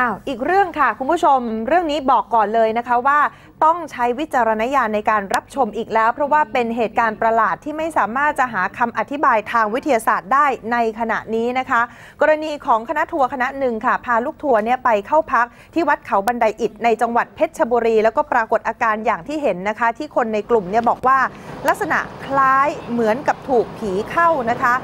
อ้าวอีกเรื่องค่ะ คุณผู้ชมเรื่องนี้บอกก่อนเลยนะคะว่า ต้องใช้วิจารณญาณในการรับชมอีกแล้ว เพราะว่าเป็นเหตุการณ์ประหลาดที่ไม่สามารถจะหาคำอธิบายทางวิทยาศาสตร์ได้ในขณะนี้นะคะ กรณีของคณะทัวร์คณะหนึ่งค่ะ พาลูกทัวร์เนี่ยไปเข้าพักที่วัดเขาบันไดอิฐในจังหวัดเพชรบุรี แล้วก็ปรากฏอาการอย่างที่เห็นนะคะ ที่คนในกลุ่มเนี่ยบอกว่า ลักษณะคล้ายเหมือนกับถูกผีเข้านะคะ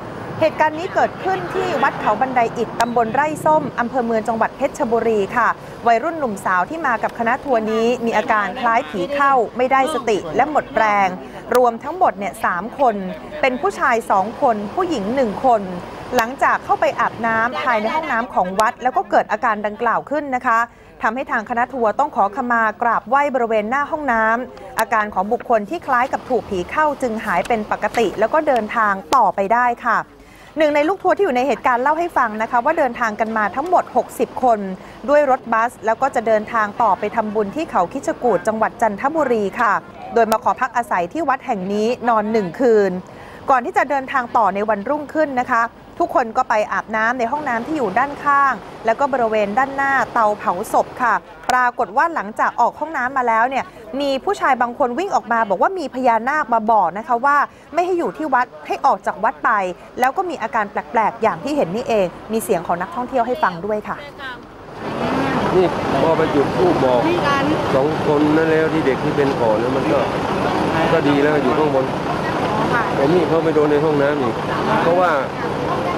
เหตุการณ์นี้เกิดขึ้นที่วัดเขาบันไดอิฐตำบลไร่ส้ม อำเภอเมืองจังหวัดเพชรบุรีค่ะ วัยรุ่นหนุ่มสาวที่มากับคณะทัวร์นี้ มีอาการคล้ายผีเข้า ไม่ได้สติและหมดแรง รวมทั้งหมดเนี่ยสามคน เป็นผู้ชายสองคน ผู้หญิงหนึ่งคน หลังจากเข้าไปอาบน้ำภายในห้องน้ำของวัด แล้วก็เกิดอาการดังกล่าวขึ้นนะคะทำให้ทางคณะทัวร์ต้องขอขมากราบไหว้บริเวณหน้าห้องน้ำอาการของบุคคลที่คล้ายกับถูกผีเข้าจึงหายเป็นปกติ แล้วก็เดินทางต่อไปได้ค่ะ หนึ่งในลูกทัวร์ที่อยู่ในเหตุการณ์เล่าให้ฟังนะคะ ว่าเดินทางกันมาทั้งหมด 60 คน ด้วยรถบัส แล้วก็จะเดินทางต่อไปทำบุญที่เขาคิชกูดจังหวัดจันทบุรีค่ะ โดยมาขอพักอาศัยที่วัดแห่งนี้นอนหนึ่งคืน ก่อนที่จะเดินทางต่อในวันรุ่งขึ้นนะคะ ทุกคนก็ไปอาบน้ำในห้องน้ำที่อยู่ด้านข้าง แล้วก็บริเวณด้านหน้าเตาเผาศพค่ะ ปรากฏว่าหลังจากออกห้องน้ำมาแล้วเนี่ยมีผู้ชายบางคนวิ่งออกมาบอกว่ามีพญานาคมาบอกนะคะว่า ไม่ให้อยู่ที่วัดให้ออกจากวัดไป แล้วก็มีอาการแปลกๆ อย่างที่เห็นนี่เอง มีเสียงของนักท่องเที่ยวให้ฟังด้วยค่ะนี่พอไปจุดทูบบอกสองคนนั่นแล้วที่เด็กที่เป็นก่อนแล้วมันก็ก็ดีแล้วอยู่ข้างบน แต่นี่เขาไปโดนในห้องน้ำอีก เพราะว่า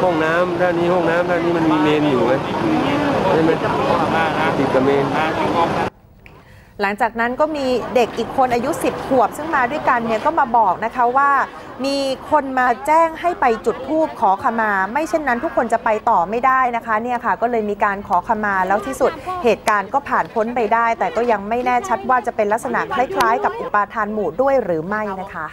ห้องน้ำด้านนี้ห้องน้ำด้านนี้มันมีเมนอยู่ไงใช่ไหมติดกับเมนหลังจากนั้นก็มีเด็กอีกคนอายุ 10 ขวบ ซึ่งมาด้วยกันเนี่ยก็มาบอกนะคะว่า มีคนมาแจ้งให้ไปจุดธูปขอขมา ไม่เช่นนั้นทุกคนจะไปต่อไม่ได้นะคะเนี่ยค่ะ ก็เลยมีการขอขมาแล้วที่สุดเหตุการณ์ก็ผ่านพ้นไปได้ แต่ก็ยังไม่แน่ชัดว่าจะเป็นลักษณะคล้ายๆ กับอุปาทานหมู่ด้วยหรือไม่นะคะ